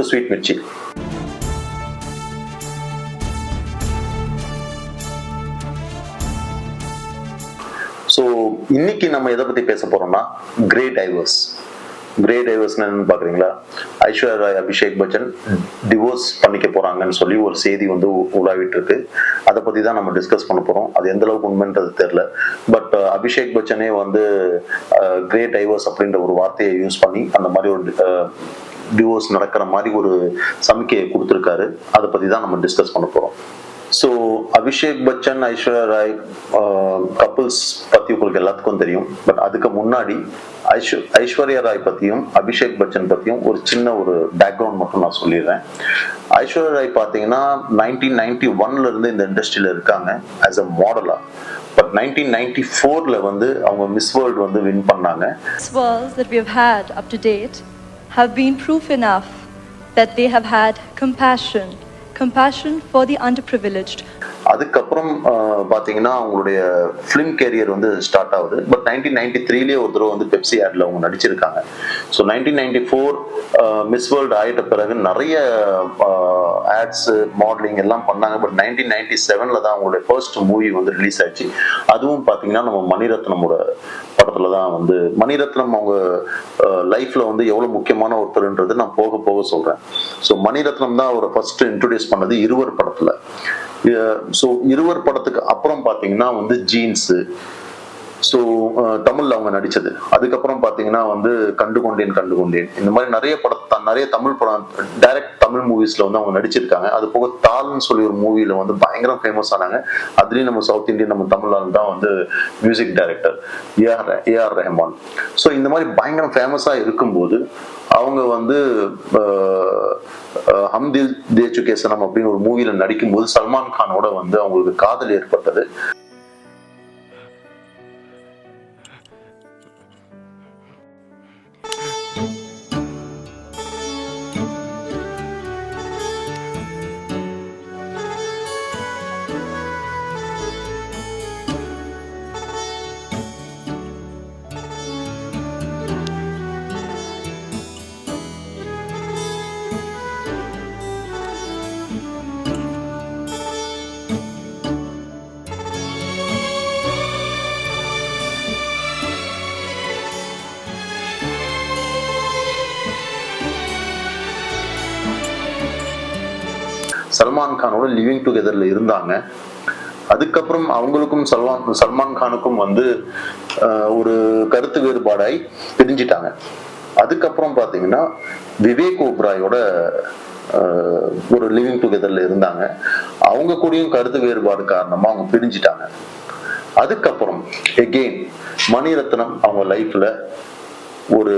To sweet Mirchi so இன்னைக்கு நம்ம எதை பத்தி பேச போறோம்னா கிரே டைவர்ஸ் கிரே டைவர்ஸ் பாக்குறீங்களா? ஐஸ்வர்யா ராய் அபிஷேக் பச்சன் டிவோர்ஸ் பண்ணிக்க போறாங்கன்னு சொல்லி ஒரு செய்தி வந்து உலாவிட்டு இருக்கு அதை பத்தி தான் நம்ம டிஸ்கஸ் பண்ண போறோம். அது எந்த அளவுக்கு உண்மைன்றது தெரியல. பட் அபிஷேக் பச்சனே வந்து கிரே டைவர்ஸ் அப்படின்ற ஒரு வார்த்தையை யூஸ் பண்ணி அந்த மாதிரி ஒரு டிவோர்ஸ் நடக்கிற மாதிரி ஒரு சமிக்கையை கொடுத்துருக்காரு. அதை பற்றி தான் நம்ம டிஸ்கஸ் பண்ண போகிறோம் ஸோ அபிஷேக் பச்சன் ஐஸ்வர்யா ராய் கப்புள்ஸ் பற்றி உங்களுக்கு எல்லாத்துக்கும் தெரியும். பட் அதுக்கு முன்னாடி ஐஸ்வ ஐஸ்வர்யா ராய் பற்றியும் அபிஷேக் பச்சன் பற்றியும் ஒரு சின்ன ஒரு பேக்ரவுண்ட் மட்டும் நான் சொல்லிடுறேன். ஐஸ்வர்யா ராய் பார்த்தீங்கன்னா நைன்டீன் நைன்டி ஒன்லேருந்து இந்த இண்டஸ்ட்ரியில் இருக்காங்க ஆஸ் அ மாடலாக பட் நைன்டீன் நைன்டி ஃபோரில் வந்து அவங்க மிஸ் வேர்ல்டு வந்து வின் பண்ணாங்க. Have been proof enough that they have had compassion, compassion for the underprivileged, அதுக்கப்புறம் பார்த்தீங்கன்னா அவங்களுடைய ஃபிலிம் கேரியர் வந்து ஸ்டார்ட் ஆகுது. பட் நைன்டீன் நைன்டி த்ரீலேயே ஒரு தடவை வந்து பெப்சி ஆட்ல அவங்க நடிச்சிருக்காங்க. So nineteen ninety four Miss World ஆகிட்ட பிறகு நிறைய ஆட்ஸ் மாடலிங் எல்லாம் பண்ணாங்க. பட் நைன்டீன் நைன்டி செவனில் தான் அவங்களுடைய ஃபர்ஸ்ட் மூவி வந்து ரிலீஸ் ஆச்சு அதுவும் பார்த்தீங்கன்னா நம்ம மணிரத்னமோட படத்துல தான் வந்து மணிரத்னம் அவங்க லைஃப்ல வந்து எவ்வளவு முக்கியமான ஒருத்தர்ன்றது நான் போக போக சொல்றேன். ஸோ மணிரத்னம் தான் அவரை ஃபர்ஸ்ட் இன்ட்ரடியூஸ் பண்ணது இருவர் படத்துல. ஸோ இருவர் படத்துக்கு அப்புறம் பாத்தீங்கன்னா வந்து ஜீன்ஸ் ஸோ uh, தமிழ்ல அவங்க நடிச்சது. அதுக்கப்புறம் பாத்தீங்கன்னா வந்து கண்டு கொண்டேன் கண்டு கொண்டேன் இந்த மாதிரி நிறைய படத்தை நிறைய தமிழ் படம் டைரக்ட் தமிழ் மூவிஸ்ல வந்து அவங்க நடிச்சிருக்காங்க. அது போக தாள்னு சொல்லி ஒரு மூவில வந்து பயங்கரம் ஃபேமஸ் ஆனாங்க. அதுலயும் நம்ம சவுத் இந்தியன் நம்ம தமிழ்நாடு தான் வந்து music director A R A R Rahman so இந்த மாதிரி பயங்கரம் ஃபேமஸா இருக்கும்போது அவங்க வந்து ஹம்தில் தேச்சு கேசனம் அப்படின்னு ஒரு மூவில நடிக்கும்போது சல்மான் கானோட வந்து அவங்களுக்கு காதல் ஏற்பட்டது. சல்மான் கானோட லிவிங் டுகெதர்ல இருந்தாங்க. அதுக்கப்புறம் அவங்களுக்கும் சல்மான் சல்மான் கானுக்கும் வந்து ஆஹ், ஒரு கருத்து வேறுபாடாய் பிரிஞ்சிட்டாங்க. அதுக்கப்புறம் பாத்தீங்கன்னா விவேக் ஓப்ராயோட ஆஹ், ஒரு லிவிங் டுகெதர்ல இருந்தாங்க. அவங்க கூடயும் கருத்து வேறுபாடு காரணமா அவங்க பிரிஞ்சிட்டாங்க. அதுக்கப்புறம் எகெயின் மணிரத்னம் அவங்க லைஃப்ல ஒரு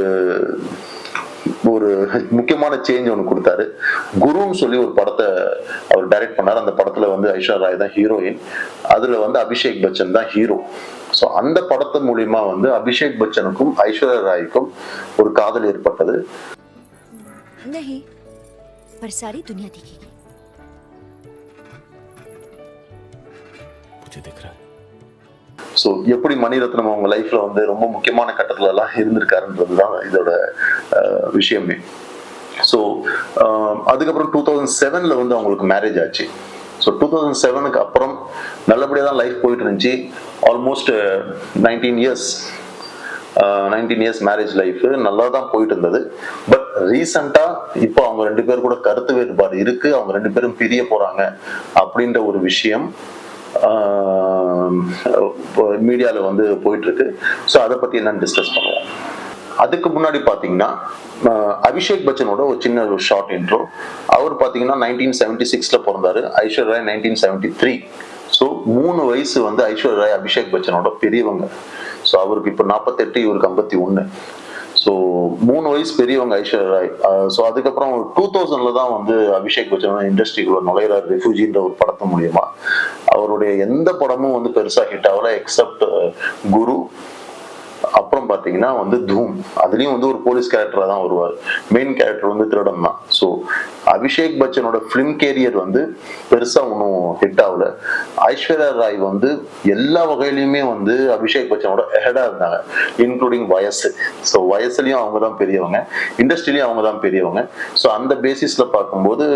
ஒரு முக்கியமான சேஞ்ச் ஒன்று கொடுத்தாரு குருன்னு சொல்லி ஒரு படத்தை அவர் டைரக்ட் பண்ணார் அந்த படத்துல வந்து ஐஸ்வர்யா ராய் தான் ஹீரோயின் அதுல வந்து அபிஷேக் பச்சன் தான் ஹீரோ ஸோ அந்த படத்து மூலியமா வந்து அபிஷேக் பச்சனுக்கும் ஐஸ்வர்யா ராய்க்கும் ஒரு காதல் ஏற்பட்டது नहीं पर सारी दुनिया देखेगी मुझे दिख रहा है ஸோ எப்படி மணிரத்னம் அவங்க லைஃப்ல வந்து ரொம்ப முக்கியமான கட்டத்துல எல்லாம் இருந்திருக்காருன்றது தான் இதோட விஷயமே ஸோ அதுக்கப்புறம் டூ தௌசண்ட் செவன்ல வந்து அவங்களுக்கு மேரேஜ் ஆச்சு. ஸோ டூ தௌசண்ட் செவனுக்கு அப்புறம் நல்லபடியாக தான் லைஃப் போயிட்டு இருந்துச்சு almost nineteen years nineteen years marriage life நல்லா தான் போயிட்டு இருந்தது பட் ரீசெண்டா இப்போ அவங்க ரெண்டு பேர் கூட கருத்து வேறுபாடு இருக்கு. அவங்க ரெண்டு பேரும் பிரிய போறாங்க அப்படின்ற ஒரு விஷயம் மீடியாவில் வந்து போயிட்டுருக்கு. ஸோ அதை பற்றி என்னன்னு டிஸ்கஸ் பண்ணுவோம். அதுக்கு முன்னாடி பார்த்தீங்கன்னா அபிஷேக் பச்சனோட ஒரு சின்ன ஒரு ஷார்ட் இன்ட்ரோ அவர் பார்த்தீங்கன்னா நைன்டீன் செவன்டி சிக்ஸில் பிறந்தாரு. Aishwarya Rai nineteen seventy three so மூணு வயசு வந்து ஐஸ்வர்யா ராய் அபிஷேக் பச்சனோட பெரியவங்க. ஸோ அவருக்கு இப்போ நாற்பத்தெட்டு இவருக்கு ஐம்பத்தி ஒன்று ஸோ மூணு வயசு பெரியவங்க ஐஸ்வர்யா ராய். ஸோ அதுக்கப்புறம் டூ தௌசண்ட்ல தான் வந்து அபிஷேக் பச்சன் இண்டஸ்ட்ரிக்குள்ள நுழையிறார் ரெஃப்யூஜின்ற ஒரு படத்து மூலியமா. அவருடைய எந்த படமும் வந்து பெருசா ஹிட் ஆகல எக்ஸப்ட் குரு. அப்புறம் பாத்தீங்கன்னா வந்து தூம். அதுலயும் வந்து ஒரு போலீஸ் கேரக்டராக தான் வருவார். மெயின் கேரக்டர் வந்து திருடன் தான். ஸோ அபிஷேக் பச்சனோட ஃபிலிம் கேரியர் வந்து பெருசா ஒன்றும் ஹிட் ஆகல. ஐஸ்வர்யா ராய் வந்து எல்லா வகையிலுமே வந்து அபிஷேக் பச்சனோட ஹெடா இருந்தாங்க இன்க்ளூடிங் வயசு. ஸோ வயசுலயும் அவங்க தான் பெரியவங்க இண்டஸ்ட்ரிலையும் அவங்க தான் பெரியவங்க. ஸோ அந்த பேசிஸ்ல பார்க்கும்போது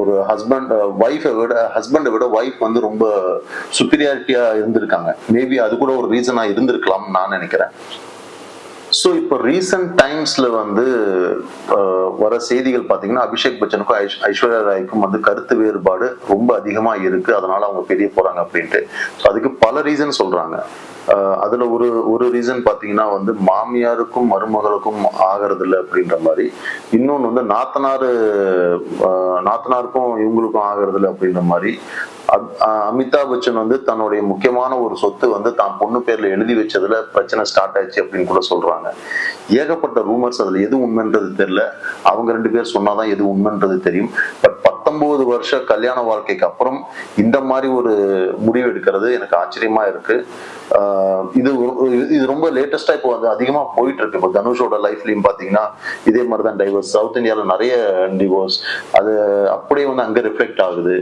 ஒரு ஹஸ்பண்ட் ஒய்ஃபை விட ஹஸ்பண்டை விட ஒய்ஃப் வந்து ரொம்ப சுப்பீரியாரிட்டியா இருந்திருக்காங்க. மேபி அது கூட ஒரு ரீசனா இருந்திருக்கலாம் நான் நினைக்கிறேன். ஸோ இப்போ ரீசன்ட் டைம்ஸ்ல வந்து வர செய்திகள் பார்த்தீங்கன்னா அபிஷேக் பச்சனுக்கும் ஐஷ் ஐஸ்வர்யா ராய்க்கும் வந்து கருத்து வேறுபாடு ரொம்ப அதிகமாக இருக்கு. அதனால அவங்க பெரிய போறாங்க அப்படின்ட்டு. ஸோ அதுக்கு பல ரீசன் சொல்றாங்க. அதுல ஒரு ஒரு ரீசன் பார்த்தீங்கன்னா வந்து மாமியாருக்கும் மருமகளுக்கும் ஆகிறது இல்லை அப்படின்ற மாதிரி. இன்னொன்று வந்து நாத்தனாரு நாத்தனாருக்கும் இவங்களுக்கும் ஆகிறது இல்லை அப்படின்ற மாதிரி. அமிதாப் பச்சன் வந்து தன்னுடைய முக்கியமான ஒரு சொத்து வந்து தான் பொண்ணு பேர்ல எழுதி வச்சதுல பிரச்சனை ஸ்டார்ட் ஆயிடுச்சு அப்படின்னு கூட சொல்றாங்க. ஏகப்பட்ட ரூமர்ஸ் அதுல எது உண்மைன்றது தெரியல. அவங்க ரெண்டு பேர் சொன்னாதான் எது உண்மைன்றது தெரியும். பட் பத்தொன்பது வருஷ கல்யாண வாழ்க்கைக்கு அப்புறம் இந்த மாதிரி ஒரு முடிவு எடுக்கிறது எனக்கு ஆச்சரியமா இருக்கு. இது இது ரொம்ப லேட்டஸ்டா இப்போ வந்து அதிகமா போயிட்டு இருக்கு. இப்போ தனுஷோட லைஃப்லயும் பாத்தீங்கன்னா இதே மாதிரி தான் டைவர்ஸ் சவுத் இந்தியாவில் நிறைய டிவோர்ஸ் அது அப்படியே வந்து அங்க ரிஃப்ளெக்ட் ஆகுது.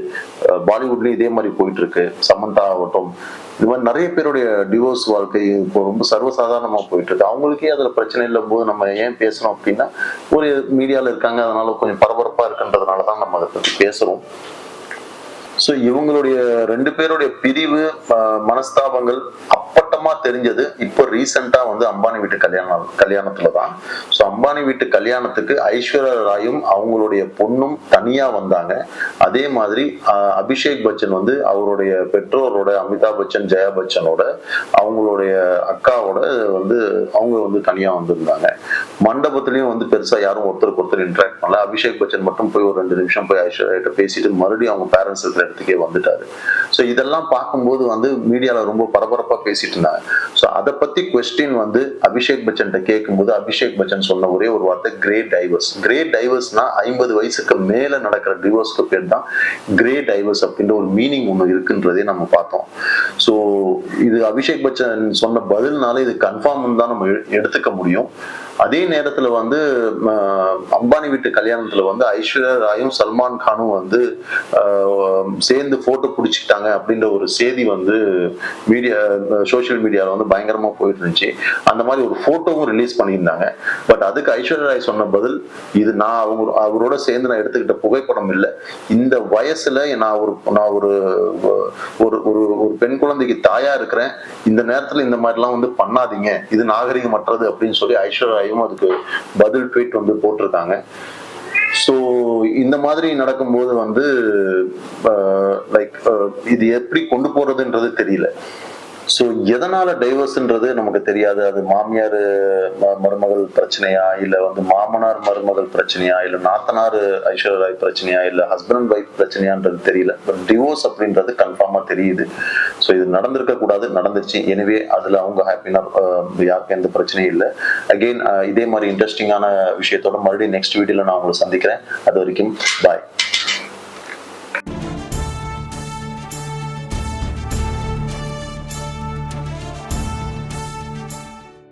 பாலிவுட்லயும் இதே மாதிரி போயிட்டு இருக்கு. சமந்தா ஆகட்டும். இது மாதிரி நிறைய பேருடைய டிவோர்ஸ் வாழ்க்கை இப்போ ரொம்ப சர்வசாதாரணமா போயிட்டு இருக்கு. அவங்களுக்கே அதுல பிரச்சனை இல்லை போது நம்ம ஏன் பேசுறோம் அப்படின்னா ஒரு மீடியால இருக்காங்க அதனால கொஞ்சம் பரபரப்பா இருக்குன்றதுனால தான் நம்ம அதை பத்தி பேசுறோம். ஸோ இவங்களுடைய ரெண்டு பேருடைய பிரிவு மனஸ்தாபங்கள் அப்பட்ட அப்பட்டமா தெரிஞ்சது இப்போ ரீசெண்டா வந்து அம்பானி வீட்டு கல்யாணம் கல்யாணத்துல தான் ஸோ அம்பானி வீட்டு கல்யாணத்துக்கு ஐஸ்வர்யா ராயும் அவங்களுடைய பொண்ணும் தனியா வந்தாங்க. அதே மாதிரி அபிஷேக் பச்சன் வந்து அவருடைய பெற்றோரோட அமிதாப் பச்சன் ஜெயா பச்சனோட அவங்களுடைய அக்காவோட வந்து அவங்க வந்து தனியா வந்திருந்தாங்க. மண்டபத்துலயும் வந்து பெருசா யாரும் ஒருத்தருக்கு ஒருத்தர் இன்ட்ராக்ட் பண்ணல. அபிஷேக் பச்சன் மட்டும் போய் ஒரு ரெண்டு நிமிஷம் போய் ஐஸ்வர்யா கிட்ட பேசிட்டு மறுபடியும் அவங்க பேரண்ட்ஸ் இருக்கிற இடத்துக்கே வந்துட்டாரு. ஸோ இதெல்லாம் பார்க்கும்போது வந்து மீடியால ரொம்ப பரபரப்பா பேசிட்டு இருந்தாங்க. ஸோ அதை பத்தி கொஸ்டின் வந்து அபிஷேக் பச்சன் கேட்கும்போது அபிஷேக் பச்சன் சொன்ன ஒரே ஒரு வார்த்தை கிரேட் டைவர்ஸ் கிரேட் டைவர்ஸ்னா ஐம்பது வயசுக்கு மேல நடக்கிற டிவோர்ஸ்க்கு பேர் தான் கிரேட் டைவர்ஸ் அப்படின்ற ஒரு மீனிங் ஒன்று இருக்குன்றதே நம்ம பார்த்தோம். ஸோ இது அபிஷேக் பச்சன் சொன்ன பதில்னால இது கன்ஃபார்ம் தான் நம்ம எடுத்துக்க முடியும். அதே நேரத்துல வந்து அம்பானி வீட்டு கல்யாணத்துல வந்து ஐஸ்வர்யா ராயும் சல்மான் கானும் வந்து சேர்ந்து போட்டோ பிடிச்சிட்டாங்க அப்படின்ற ஒரு செய்தி வந்து மீடியா சோஷியல் மீடியால வந்து பயங்கரமா போயிட்டு இருந்துச்சு அந்த மாதிரி ஒரு போட்டோவும் ரிலீஸ் பண்ணியிருந்தாங்க. பட் அதுக்கு ஐஸ்வர்யா ராய் சொன்ன பதில் இது நான் அவங்க அவரோட சேர்ந்து நான் எடுத்துக்கிட்ட புகைப்படம் இல்லை. இந்த வயசுல நான் ஒரு நான் ஒரு ஒரு ஒரு ஒரு பெண் குழந்தைக்கு தாயா இருக்கிறேன். இந்த நேரத்துல இந்த மாதிரிலாம் வந்து பண்ணாதீங்க. இது நாகரிகமற்றது அப்படின்னு சொல்லி ஐஸ்வர்யா ராயும் அதுக்கு பதில் ட்வீட் வந்து போட்டிருக்காங்க. ஸோ இந்த மாதிரி நடக்கும்போது வந்து uh, லைக் uh, இது எப்படி கொண்டு போறதுன்றது தெரியல. ஸோ எதனால டைவர்ஸ்ன்றது நமக்கு தெரியாது. அது மாமியார் மருமகள் பிரச்சனையா? இல்ல வந்து மாமனார் மருமகள் பிரச்சனையா? இல்ல நாத்தனார் ஐஸ்வர்யா ராய் பிரச்சனையா? இல்ல ஹஸ்பண்ட் அண்ட் ஒய்ஃப் பிரச்சனையான்றது தெரியல. பட் டிவோர்ஸ் அப்படின்றது கன்ஃபார்மா தெரியுது. ஸோ இது நடந்திருக்க கூடாது நடந்துச்சு எனவே அதுல அவங்க ஹாப்பினா uh, யாருக்கும் எந்த பிரச்சனையும் இல்லை. அகெயின் uh, இதே மாதிரி இன்ட்ரெஸ்டிங்கான விஷயத்தோட மறுபடியும் நெக்ஸ்ட் வீடியோவில் நான் உங்களை சந்திக்கிறேன். அது வரைக்கும் பாய்